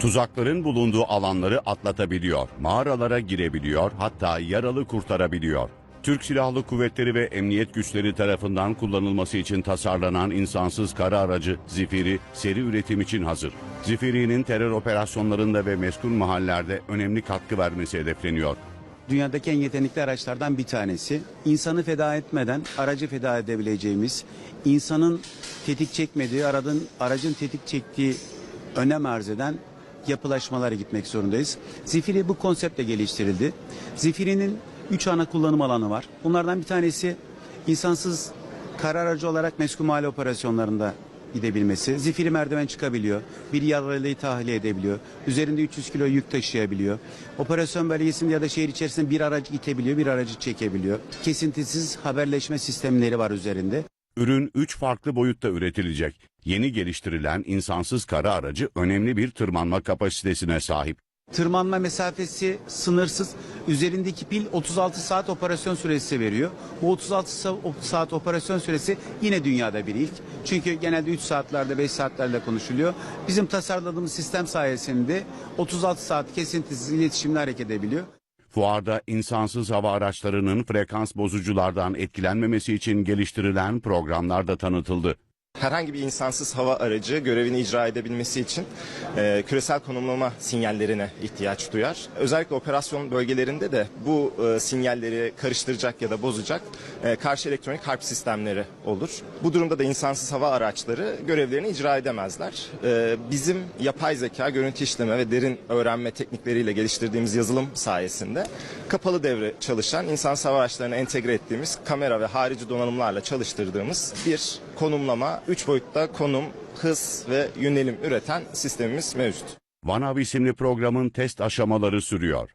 Tuzakların bulunduğu alanları atlatabiliyor, mağaralara girebiliyor, hatta yaralı kurtarabiliyor. Türk Silahlı Kuvvetleri ve emniyet güçleri tarafından kullanılması için tasarlanan insansız kara aracı Zifiri seri üretim için hazır. Zifiri'nin terör operasyonlarında ve meskun mahallerde önemli katkı vermesi hedefleniyor. Dünyadaki en yetenekli araçlardan bir tanesi. İnsanı feda etmeden aracı feda edebileceğimiz, insanın tetik çekmediği, aradın, aracın tetik çektiği önem arz eden yapılaşmalara gitmek zorundayız. Zifiri bu konseptle geliştirildi. Zifiri'nin üç ana kullanım alanı var. Bunlardan bir tanesi insansız kara aracı olarak meskun operasyonlarında gidebilmesi. Zifiri merdiven çıkabiliyor. Bir yaralıyı tahliye edebiliyor. Üzerinde 300 kilo yük taşıyabiliyor. Operasyon bölgesinde ya da şehir içerisinde bir aracı itebiliyor, bir aracı çekebiliyor. Kesintisiz haberleşme sistemleri var üzerinde. Ürün 3 farklı boyutta üretilecek. Yeni geliştirilen insansız kara aracı önemli bir tırmanma kapasitesine sahip. Tırmanma mesafesi sınırsız. Üzerindeki pil 36 saat operasyon süresi veriyor. Bu 36 sa- saat operasyon süresi yine dünyada bir ilk. Çünkü genelde 3 saatlerde 5 saatlerde konuşuluyor. Bizim tasarladığımız sistem sayesinde 36 saat kesintisiz iletişimle hareket edebiliyor. Fuarda insansız hava araçlarının frekans bozuculardan etkilenmemesi için geliştirilen programlar da tanıtıldı. Herhangi bir insansız hava aracı görevini icra edebilmesi için e, küresel konumlama sinyallerine ihtiyaç duyar. Özellikle operasyon bölgelerinde de bu e, sinyalleri karıştıracak ya da bozacak e, karşı elektronik harp sistemleri olur. Bu durumda da insansız hava araçları görevlerini icra edemezler. E, bizim yapay zeka, görüntü işleme ve derin öğrenme teknikleriyle geliştirdiğimiz yazılım sayesinde kapalı devre çalışan insansız hava araçlarına entegre ettiğimiz kamera ve harici donanımlarla çalıştırdığımız bir konumlama, 3 boyutta konum, hız ve yönelim üreten sistemimiz mevcut. Vanav isimli programın test aşamaları sürüyor.